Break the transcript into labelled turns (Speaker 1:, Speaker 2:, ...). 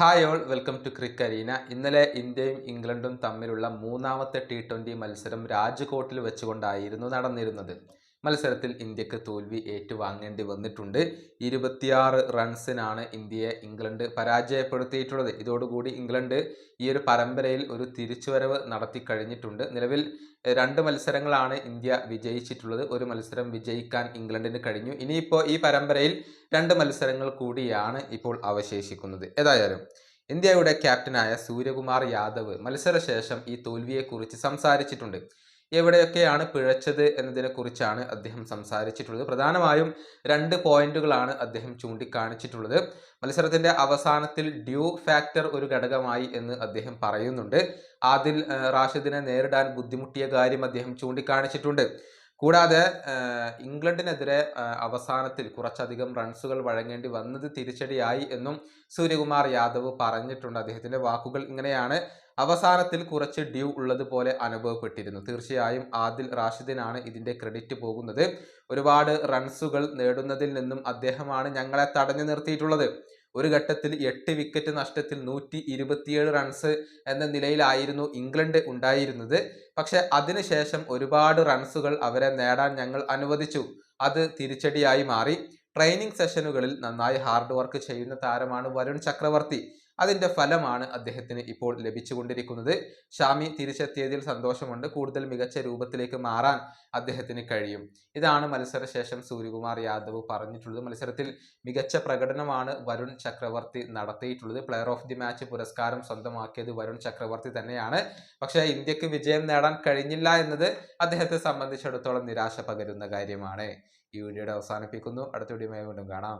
Speaker 1: Hi all welcome to crick arena ഇന്നലെ ഇന്ത്യയും ഇംഗ്ലണ്ടും തമ്മിലുള്ള മൂന്നാമത്തെ ടി ട്വന്റി മത്സരം രാജ്കോട്ടിൽ വെച്ചുകൊണ്ടായിരുന്നു നടന്നിരുന്നത്. മത്സരത്തിൽ ഇന്ത്യയ്ക്ക് തോൽവി ഏറ്റുവാങ്ങേണ്ടി വന്നിട്ടുണ്ട്. ഇരുപത്തിയാറ് റൺസിനാണ് ഇന്ത്യയെ ഇംഗ്ലണ്ട് പരാജയപ്പെടുത്തിയിട്ടുള്ളത്. ഇതോടുകൂടി ഇംഗ്ലണ്ട് ഈ ഒരു പരമ്പരയിൽ ഒരു തിരിച്ചുവരവ് നടത്തി കഴിഞ്ഞിട്ടുണ്ട്. നിലവിൽ രണ്ട് മത്സരങ്ങളാണ് ഇന്ത്യ വിജയിച്ചിട്ടുള്ളത്. ഒരു മത്സരം വിജയിക്കാൻ ഇംഗ്ലണ്ടിന് കഴിഞ്ഞു. ഇനിയിപ്പോൾ ഈ പരമ്പരയിൽ രണ്ട് മത്സരങ്ങൾ കൂടിയാണ് ഇപ്പോൾ അവശേഷിക്കുന്നത്. ഏതായാലും ഇന്ത്യയുടെ ക്യാപ്റ്റനായ സൂര്യകുമാർ യാദവ് മത്സരശേഷം ഈ തോൽവിയെക്കുറിച്ച് സംസാരിച്ചിട്ടുണ്ട്. എവിടെയൊക്കെയാണ് പിഴച്ചത് എന്നതിനെക്കുറിച്ചാണ് അദ്ദേഹം സംസാരിച്ചിട്ടുള്ളത്. പ്രധാനമായും രണ്ട് പോയിന്റുകളാണ് അദ്ദേഹം ചൂണ്ടിക്കാണിച്ചിട്ടുള്ളത്. മത്സരത്തിന്റെ അവസാനത്തിൽ ഡ്യൂ ഫാക്ടർ ഒരു ഘടകമായി എന്ന് അദ്ദേഹം പറയുന്നുണ്ട്. ആദിൽ റാഷിദിനെ നേരിടാൻ ബുദ്ധിമുട്ടിയ കാര്യം അദ്ദേഹം ചൂണ്ടിക്കാണിച്ചിട്ടുണ്ട്. കൂടാതെ ഇംഗ്ലണ്ടിനെതിരെ അവസാനത്തിൽ കുറച്ചധികം റൺസുകൾ വഴങ്ങേണ്ടി വന്നത് തിരിച്ചടിയായി എന്നും സൂര്യകുമാർ യാദവ് പറഞ്ഞിട്ടുണ്ട്. അദ്ദേഹത്തിന്റെ വാക്കുകൾ ഇങ്ങനെയാണ്. അവസാനത്തിൽ കുറച്ച് ഡ്യൂ ഉള്ളതുപോലെ അനുഭവപ്പെട്ടിരുന്നു. തീർച്ചയായും ആദിൽ റാഷിദിനാണ് ഇതിന്റെ ക്രെഡിറ്റ് പോകുന്നത്. ഒരുപാട് റൺസുകൾ നേടുന്നതിൽ നിന്നും അദ്ദേഹമാണ് ഞങ്ങളെ തടഞ്ഞു നിർത്തിയിട്ടുള്ളത്. ഒരു ഘട്ടത്തിൽ എട്ട് വിക്കറ്റ് നഷ്ടത്തിൽ നൂറ്റി ഇരുപത്തിയേഴ് റൺസ് എന്ന നിലയിലായിരുന്നു ഇംഗ്ലണ്ട് ഉണ്ടായിരുന്നത്. പക്ഷെ അതിനുശേഷം ഒരുപാട് റൺസുകൾ അവരെ നേടാൻ ഞങ്ങൾ അനുവദിച്ചു. അത് തിരിച്ചടിയായി മാറി. ട്രെയിനിങ് സെഷനുകളിൽ നന്നായി ഹാർഡ് വർക്ക് ചെയ്യുന്ന താരമാണ് വരുൺ ചക്രവർത്തി. അതിന്റെ ഫലമാണ് അദ്ദേഹത്തിന് ഇപ്പോൾ ലഭിച്ചുകൊണ്ടിരിക്കുന്നത്. ഷാമി തിരിച്ചെത്തിയതിൽ സന്തോഷമുണ്ട്. കൂടുതൽ മികച്ച രൂപത്തിലേക്ക് മാറാൻ അദ്ദേഹത്തിന് കഴിയും. ഇതാണ് മത്സരശേഷം സൂര്യകുമാർ യാദവ് പറഞ്ഞിട്ടുള്ളത്. മത്സരത്തിൽ മികച്ച പ്രകടനമാണ് വരുൺ ചക്രവർത്തി നടത്തിയിട്ടുള്ളത്. പ്ലെയർ ഓഫ് ദി മാച്ച് പുരസ്കാരം സ്വന്തമാക്കിയത് വരുൺ ചക്രവർത്തി തന്നെയാണ്. പക്ഷേ ഇന്ത്യയ്ക്ക് വിജയം നേടാൻ കഴിഞ്ഞില്ല എന്നത് അദ്ദേഹത്തെ സംബന്ധിച്ചിടത്തോളം നിരാശ പകരുന്ന കാര്യമാണ്. ഈ വീഡിയോയുടെ അവസാനിപ്പിക്കുന്നു. അടുത്ത വീഡിയോ വീണ്ടും കാണാം.